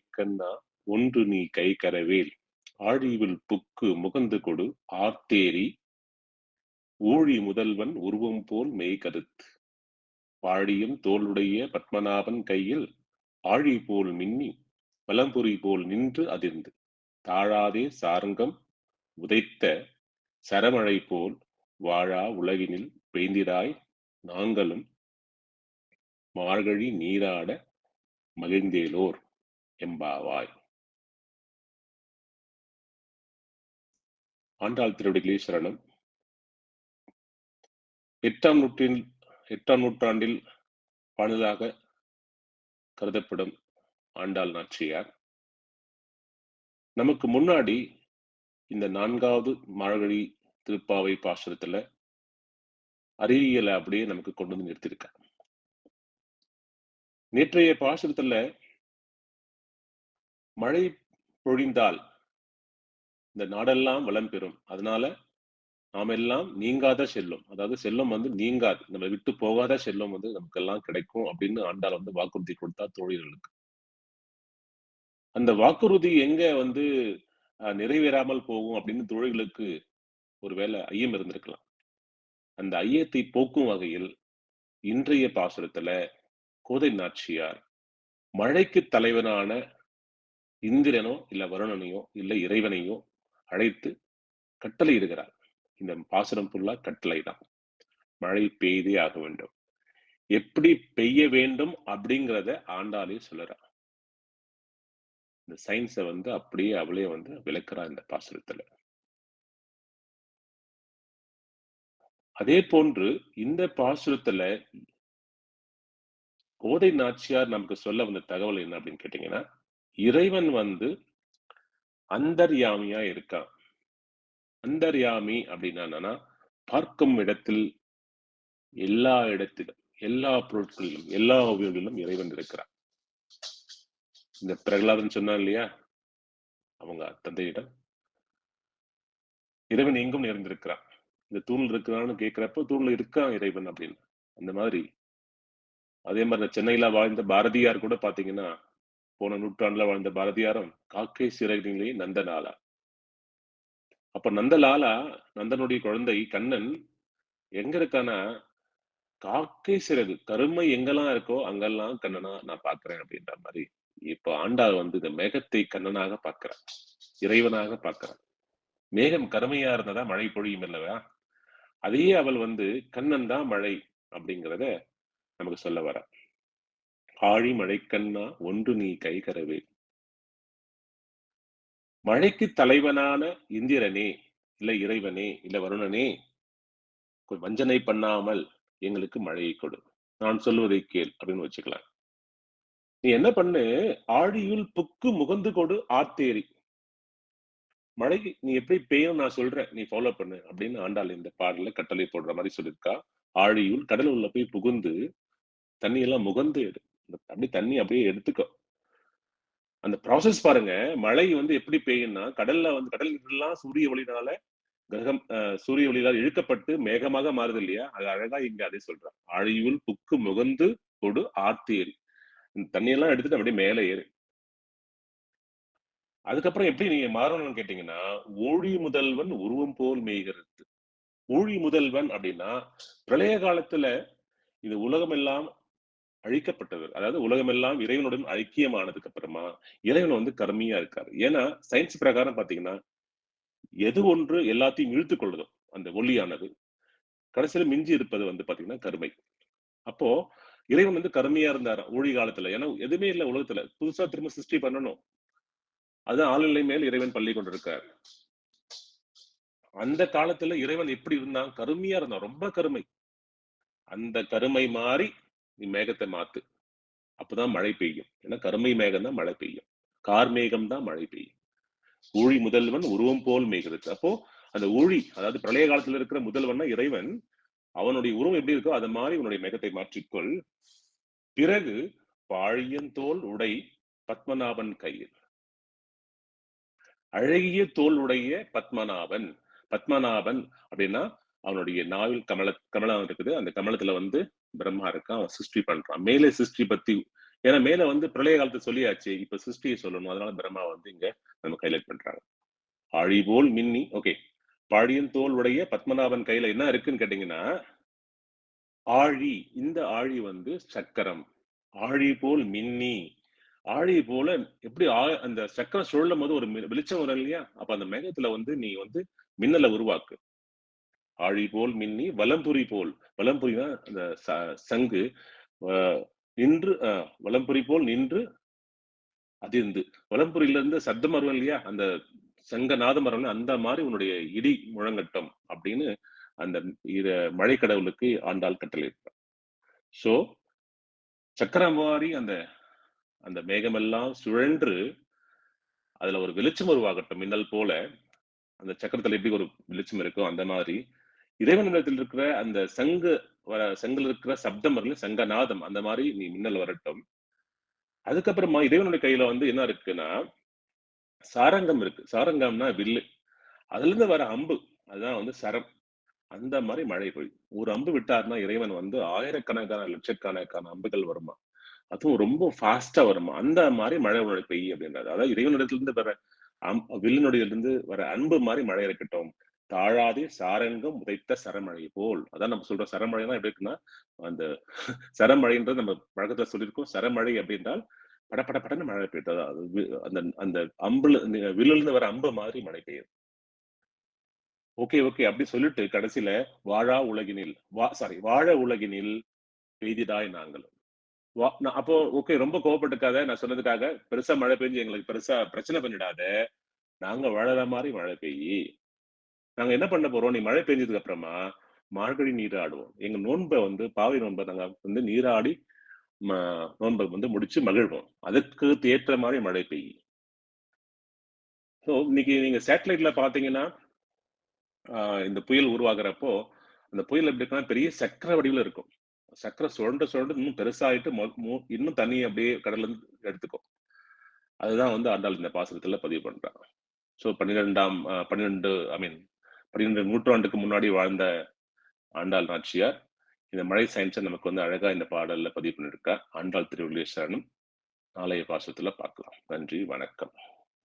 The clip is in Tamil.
மழைக்கண்ணா ஒன்று நீ கை கரவேல் ஆழிவில் புக்கு முகந்து கொடு ஆர்த்தேரி. ஊழி முதல்வன் உருவம் போல் மெய் கருத்து. பாழியும் தோளுடைய பத்மநாபன் கையில் ஆழி போல் மின்னி வலம்புரி போல் நின்று அதிர்ந்து. தாழாதே சாரங்கம் உதைத்த சரமழை போல் வாழா உலகினில் பெய்ந்திராய் நாங்களும் மார்கழி நீராட மகிழ்ந்தேலோர். எம்பாவாய் ஆண்டாள் திருவடிகளே சரணம் எட்டாம் நூற்றில் எட்டாம் நூற்றாண்டில் பாடலாக கருதப்படும் ஆண்டாள் நாச்சியார். நமக்கு முன்னாடி இந்த நான்காவது மார்கழி திருப்பாவை பாசுரத்துல அறிவியலை அப்படியே நமக்கு கொண்டு வந்து நிறுத்தியிருக்க நேற்றைய பாசுரத்துல மழை பொழிந்தால் இந்த நாடெல்லாம் வளம் பெறும். அதனால நாம் எல்லாம் நீங்காத செல்லும் அதாவது செல்லம் வந்து நீங்காது. நம்ம விட்டு போகாத செல்லம் வந்து நமக்கு எல்லாம் கிடைக்கும் அப்படின்னு ஆண்டாள் வந்து வாக்குறுதி கொடுத்தா தோழிகளுக்கு. அந்த வாக்குறுதி எங்க வந்து அஹ், நிறைவேறாமல் போகும் அப்படின்னு தோழிகளுக்கு ஒருவேளை ஐயம் இருந்திருக்கலாம். அந்த ஐயத்தை போக்கும் வகையில் இன்றைய பாசுரத்துல கோதை நாச்சியார் மழைக்கு தலைவனான இந்திரனோ இல்ல வருணனையோ இல்ல இறைவனையோ அழைத்து கட்டளை இடுகிறார் இந்த பாசுரம் ஃபுல்லா கட்டளை தான். மழை பெய்தே ஆக வேண்டும். எப்படி பெய்ய வேண்டும் அப்படிங்கிறத ஆண்டாளே சொல்லுறா இந்த சயின்ஸை வந்து அப்படியே அவளே வந்து விளக்குறா இந்த பாசுரத்துல அதே போன்று இந்த பாசுரத்துல கோதை நாச்சியார் நமக்கு சொல்ல வந்த தகவல் என்ன அப்படின்னு கேட்டீங்கன்னா இறைவன் வந்து அந்தர்யாமியா இருக்கான். அந்தர்யாமி அப்படின்னா என்னன்னா பார்க்கும் இடத்தில் எல்லா இடத்திலும் எல்லா பொருட்களிலும் எல்லா உயிர்களிலும் இறைவன் இருக்கிறான். இந்த பிரகலாதன் சொன்னான் இல்லையா? அவங்க தந்தையிடம் இறைவன் எங்கும் நிறைந்திருக்கிறான். இந்த தூண் இருக்கிறான்னு கேட்கிறப்ப தூண்ல இருக்கான் இறைவன் அப்படின்னு. அந்த மாதிரி. அதே மாதிரி சென்னையில வாழ்ந்த பாரதியார் கூட பாத்தீங்கன்னா போன நூற்றாண்டுல வாழ்ந்த பாரதியாரும் காக்கை சிறகிலே நந்தனாலா அப்ப நந்தலாலா நந்தனுடைய குழந்தை கண்ணன் எங்க இருக்கானா காக்கை சிறகு கருமை எங்கெல்லாம் இருக்கோ அங்கெல்லாம் கண்ணனா நான் பாக்குறேன் அப்படின்ற மாதிரி இப்ப ஆண்டாள் வந்து இந்த மேகத்தை கண்ணனாக பாக்குறான் இறைவனாக பாக்குறான் மேகம் கருமையா இருந்ததா மழை பொழியும் இல்லவா? அதையே அவள் வந்து கண்ணன் தான் மழை அப்படிங்கிறத நமக்கு சொல்ல வர ஆழி மழைக்கண்ணா ஒன்று நீ கை கரவே. மழைக்கு தலைவனான இந்திரனே இல்ல இறைவனே இல்ல வருணனே வஞ்சனை பண்ணாமல் எங்களுக்கு மழையை கொடு. நான் சொல்வதை கேள் அப்படின்னு வச்சுக்கலாம். நீ என்ன பண்ணு? ஆழியுள் புக்கு முகந்து கொடு ஆத்தேரி. மழை நீ எப்படி பெய்யும் நான் சொல்றேன். நீ ஃபாலோ பண்ணு அப்படின்னு ஆண்டாள் இந்த பாடல கட்டளை போடுற மாதிரி சொல்லியிருக்கா. ஆழியுள் கடல் உள்ள போய் புகுந்து தண்ணி எல்லாம் முகந்து எடு. அந்த தண்ணி அப்படியே எடுத்துக்கோ அந்த ப்ராசஸ் பாருங்க. மழை வந்து எப்படி பெய்யும்னா கடல்ல வந்து கடல் எல்லாம் சூரிய ஒளினால கிரகம் சூரிய ஒளியால் இழுக்கப்பட்டு மேகமாக மாறுது இல்லையா? அது அழகா இங்க அதே சொல்றான் ஆழியுள் புக்கு முகந்து கொடு ஆத்தேரி இந்த தண்ணியெல்லாம் எடுத்துட்டு அப்படியே மேலே ஏறு. அதுக்கப்புறம் எப்படி நீங்க மாறணும்னு கேட்டீங்கன்னா ஓழி முதல்வன் உருவம் போல் மேய்கிறது. ஓழி முதல்வன் அப்படின்னா பிரளய காலத்துல இந்த உலகம் எல்லாம் அழிக்கப்பட்டது. அதாவது உலகம் எல்லாம் இறைவனுடன் ஐக்கியமானதுக்கு அப்புறமா இறைவன் வந்து கருமையா இருக்காரு. ஏன்னா சயின்ஸ் பிரகாரம் பாத்தீங்கன்னா எது ஒன்று எல்லாத்தையும் இழுத்து கொள்ளுதோ அந்த ஒளியானது கடைசியில மிஞ்சி இருப்பது வந்து பாத்தீங்கன்னா கருமை. அப்போ இறைவன் வந்து கருமையா இருந்தார் ஊழி காலத்துல. ஏன்னா எதுவுமே இல்லை உலகத்துல. புதுசா திரும்ப சிருஷ்டி பண்ணணும். அதுதான் ஆளுநிலை மேல் இறைவன் பள்ளி கொண்டிருக்கார். அந்த காலத்துல இறைவன் எப்படி இருந்தான்? கருமையா இருந்தான். ரொம்ப கருமை. அந்த கருமை மாறி நீ மேகத்தை மாத்து. அப்பதான் மழை பெய்யும். ஏன்னா கருமை மேகம் தான் மழை பெய்யும். கார்மேகம் தான் மழை பெய்யும். ஊழி முதல்வன் உருவம் போல் மேய்கிறது. அப்போ அந்த ஊழி அதாவது பிரளய காலத்துல இருக்கிற முதல்வன்னா இறைவன். அவனுடைய உருவம் எப்படி இருக்கோ அது மாதிரி உன்னுடைய மேகத்தை மாற்றிக்கொள். பிறகு பாழியந்தோல் உடை பத்மநாபன் கையில் அழகிய தோல் உடைய பத்மநாபன். பத்மநாபன் அப்படின்னா அவனுடைய நாவில் கமல கமலம் இருக்குது. அந்த கமலத்துல வந்து பிரம்மா இருக்கான் அவன் சிருஷ்டி பண்றான். மேலே சிருஷ்டி பத்தி ஏன்னா மேல வந்து பிரளய காலத்தை சொல்லியாச்சு. இப்ப சிருஷ்டியை சொல்லணும். அதனால பிரம்மா வந்து இங்க நம்ம ஹைலைட் பண்றாங்க. ஆழிபோல் மின்னி ஓகே பாழியன் தோல் உடைய பத்மநாபன் கையில என்ன இருக்குன்னு கேட்டீங்கன்னா ஆழி இந்த ஆழி வந்து சக்கரம். ஆழி போல் மின்னி. ஆழி போல எப்படி ஆ- அந்த சக்கரம் சுழலும் போது ஒரு வெளிச்சம் வரும் இல்லையா? அப்ப அந்த மேகத்துல வந்து நீ வந்து மின்னலை உருவாக்கு. ஆழி போல் மின்னி வலம்புரி போல். வலம்புரினா அந்த ச- சங்கு. நின்று அஹ், வலம்புரி போல் நின்று அதிர்ந்து. வலம்புரியில இருந்து சத்தம் வரும் இல்லையா? அந்த சங்க நாதம் அந்த மாதிரி உன்னுடைய இடி முழங்கட்டம் அப்படின்னு அந்த இத- மழை கடவுளுக்கு ஆண்டாள் கட்டளை சோ சக்கரம் வாரி அந்த அந்த மேகமெல்லாம் சுழன்று அதுல ஒரு வெளிச்சம் உருவாகட்டும். மின்னல் போல அந்த சக்கரத்துல எப்படி ஒரு வெளிச்சம் இருக்கோ அந்த மாதிரி இறைவனிடத்தில் இருக்கிற அந்த சங்கு வர செங்கல் இருக்கிற சப்தம் வரல சங்கநாதம் அந்த மாதிரி நீ மின்னல் வரட்டும். அதுக்கப்புறமா இறைவனுடைய கையில வந்து என்ன இருக்குன்னா சாரங்கம் இருக்கு. சாரங்கம்னா வில்லு. அதுல இருந்து வர அம்பு அதுதான் வந்து சரம். அந்த மாதிரி மழை பொழியும். ஒரு அம்பு விட்டாருன்னா இறைவன் வந்து ஆயிரக்கணக்கான லட்சக்கணக்கான அம்புகள் வருமா? அதுவும் ரொம்ப ஃபாஸ்டா வருமா? அந்த மாதிரி மழை உன்னுடைய பெய்யும் அப்படின்றது. அதாவது இறைவனிடத்துல இருந்து வர அம் வில்லுனுடையிலிருந்து வர அன்பு மாதிரி மழை இருக்கட்டும் தாழாதே சாரங்கம் உதைத்த சரமழை போல். அதான் நம்ம சொல்றோம் சரமழைனா எப்படி இருக்குன்னா அந்த சரமழைன்றது நம்ம பழக்கத்துல சொல்லியிருக்கோம். சரமழை அப்படின்றால் பட பட படன்னு மழை பெய்யுது. அந்த அந்த அம்புல வில்லுல இருந்து வர அம்பு மாதிரி மழை பெய்யும். Okay okay. அப்படி சொல்லிட்டு கடைசியில வாழா உலகினில் வா சாரி வாழ உலகினில் பெய்திடாய் நாங்களும் வா நான் அப்போ ஓகே ரொம்ப கோவப்பட்டுக்காத. நான் சொன்னதுக்காக பெருசா மழை பெஞ்சு எங்களுக்கு பெருசா பிரச்சனை பண்ணிடாத. நாங்க வாழற மாதிரி மழை பெய்யி. நாங்க என்ன பண்ண போறோம்? நீ மழை பெஞ்சதுக்கு அப்புறமா மார்கழி நீராடுவோம் எங்க நோன்பை வந்து பாவை நோன்பை நாங்க வந்து நீராடி ம- நோன்பை வந்து முடிச்சு மகிழ்வோம். அதுக்கு ஏற்ற மாதிரி மழை பெய்யும். ஸோ இன்னைக்கு நீங்க சேட்டலைட்ல பாத்தீங்கன்னா இந்த புயல் உருவாகிறப்போ அந்த புயல் எப்படி இருக்குன்னா பெரிய சக்கர வடிவில் இருக்கும். சக்கரை சுரண்ட சுழண்டு இன்னும் பெருசாயிட்டு மொ- இன்னும் தண்ணியை அப்படியே கடல்ல இருந்து எடுத்துக்கும். அதுதான் வந்து ஆண்டாள் இந்த பாசனத்துல பதிவு பண்றான் ஸோ பன்னிரெண்டாம் பன்னிரெண்டு ஐ மீன் பன்னிரெண்டு நூற்றாண்டுக்கு முன்னாடி வாழ்ந்த ஆண்டாள் நாச்சியார். இந்த மழை சயின்ஸை நமக்கு வந்து அழகா இந்த பாடல்ல பதிவு பண்ணியிருக்கா ஆண்டாள் திருவள்ளுவர் சரணம். நாளைய பாசத்துல பார்க்கலாம். நன்றி வணக்கம்.